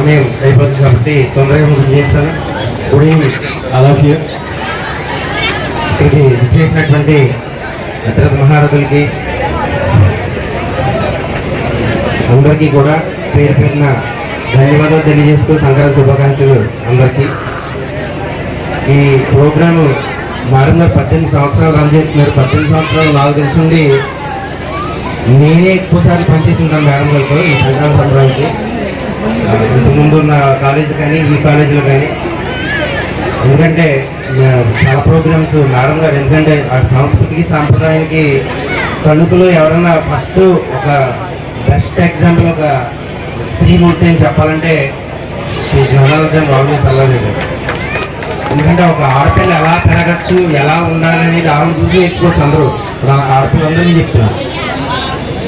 సమయం అయిపోతుంది కాబట్టి తొందరగా ముందు చేస్తాను. గుడ్ ఈవినింగ్ ఆల్ యూ ఇక్కడికి చేసినటువంటి అతిరథ మహారథులకి అందరికీ కూడా పేరు పేరున ధన్యవాదాలు తెలియజేస్తూ సంక్రాంతి శుభాకాంక్షలు అందరికీ. ఈ ప్రోగ్రాము నారంగా పద్దెనిమిది సంవత్సరాలు రన్ చేస్తున్నారు. పద్దెనిమిది సంవత్సరాలు నాకు తెలిసింది నేనే ఎక్కువసార్లు పనిచేసింటాను మేడం గారితో ఈ సంక్రాంతి సంబరానికి. ఆ, ఇంతకుముందు కాలేజీ కానీ ఈ కాలేజీలో కానీ. ఎందుకంటే చాలా ప్రోగ్రామ్స్ మేడం గారు ఎందుకంటే ఆ సంస్కృతికి సాంప్రదాయానికి తణుకులో ఎవరన్నా ఫస్ట్ ఒక బెస్ట్ ఎగ్జాంపుల్ ఒక స్త్రీ మూర్తి అని చెప్పాలంటే శ్రీ జగన్నాథం ఆల్వేస్ అలాగే ఎందుకంటే ఒక ఆడపిల్ల ఎలా పెరగచ్చు ఎలా ఉండాలి అనేది ఆమెను చూసి నేర్చుకోవచ్చు అందరూ. ఆడపిల్లందరూ చెప్తున్నారు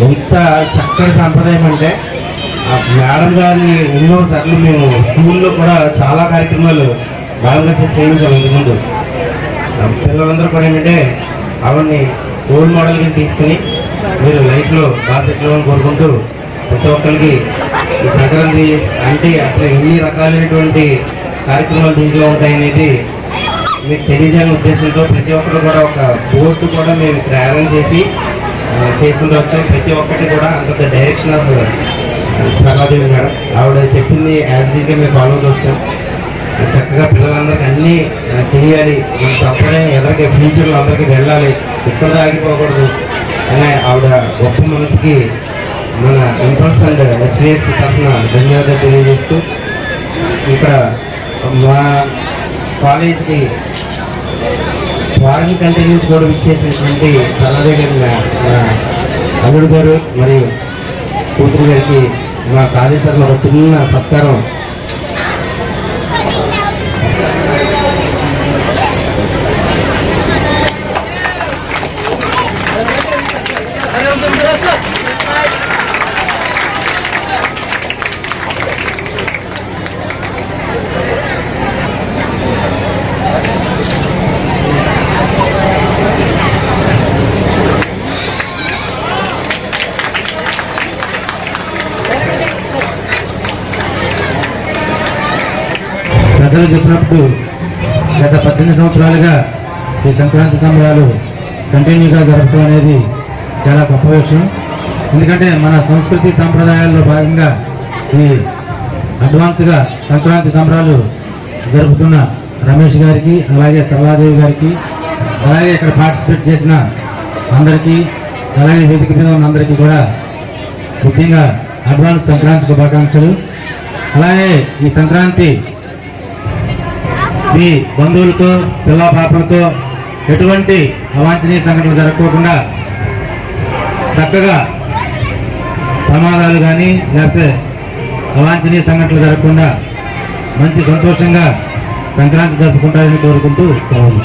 ఎంత చక్కటి సాంప్రదాయం అంటే మేడం గారిని ఎన్నో సార్లు మేము స్కూల్లో కూడా చాలా కార్యక్రమాలు మేడం గారి చేత చేయించాము ఇంతకుముందు. పిల్లలందరూ కూడా ఏంటంటే ఆవిడని రోల్ మోడల్గా తీసుకుని మీరు లైఫ్లో బాగా సెటిల్ అవ్వాలని కోరుకుంటూ ప్రతి ఒక్కరికి ఈ సంక్రాంతి అంటే అసలు ఎన్ని రకాలైనటువంటి కార్యక్రమాలు దీంట్లో ఉంటాయనేది మీకు తెలియజేయాలనే ఉద్దేశంతో ప్రతి ఒక్కరు కూడా ఒక బోర్డు కూడా మేము ఇక్కడ అరేంజ్ చేసి చేసుకుంటూ వచ్చాం. ప్రతి ఒక్కటి కూడా అంత డైరెక్షన్ ఆఫ్ సరళాదేవి మేడం ఆవిడ చెప్పింది యాజ్గా మేము ఫాలో అవుతూ వచ్చాం చక్కగా పిల్లలందరికీ అన్నీ తెలియాలి. మన సంప్రదాయం ఎదరికి ఫ్యూచర్లో అందరికీ వెళ్ళాలి. ఇక్కడ ఆగిపోకూడదు. అనే ఆవిడ గొప్ప మనసుకి మన ఇంపల్స్ అండ్ ఎస్విఎస్ తరఫున ధన్యవాదాలు తెలియజేస్తూ ఇక్కడ మా కాలేజీకి ఫారెన్ కంట్రీ నుంచి కూడా ఇచ్చేసినటువంటి సలహా గారి అల్లుడు గారు మరియు కూతురు గారికి మా కాలేజీ ఒక చిన్న సత్కారం పెద్దలు చెప్పినప్పుడు గత పద్దెనిమిది సంవత్సరాలుగా ఈ సంక్రాంతి సంబరాలు కంటిన్యూగా జరపడం అనేది చాలా గొప్ప విషయం. ఎందుకంటే మన సంస్కృతి సాంప్రదాయాల్లో భాగంగా ఈ అడ్వాన్స్గా సంక్రాంతి సంబరాలు జరుపుతున్న రమేష్ గారికి అలాగే సరళాదేవి గారికి అలాగే ఇక్కడ పార్టిసిపేట్ చేసిన అందరికీ అలాగే వేదిక మీద ఉన్న అందరికీ కూడా ముఖ్యంగా అడ్వాన్స్ సంక్రాంతి శుభాకాంక్షలు. అలాగే ఈ సంక్రాంతి మీ బంధువులతో పిల్ల పాపలతో ఎటువంటి అవాంఛనీయ సంఘటనలు జరగకోకుండా చక్కగా ప్రమాదాలు కానీ లేకపోతే అవాంఛనీయ సంఘటనలు జరగకుండా మంచి సంతోషంగా సంక్రాంతి జరుపుకుంటారని కోరుకుంటూ సెలవు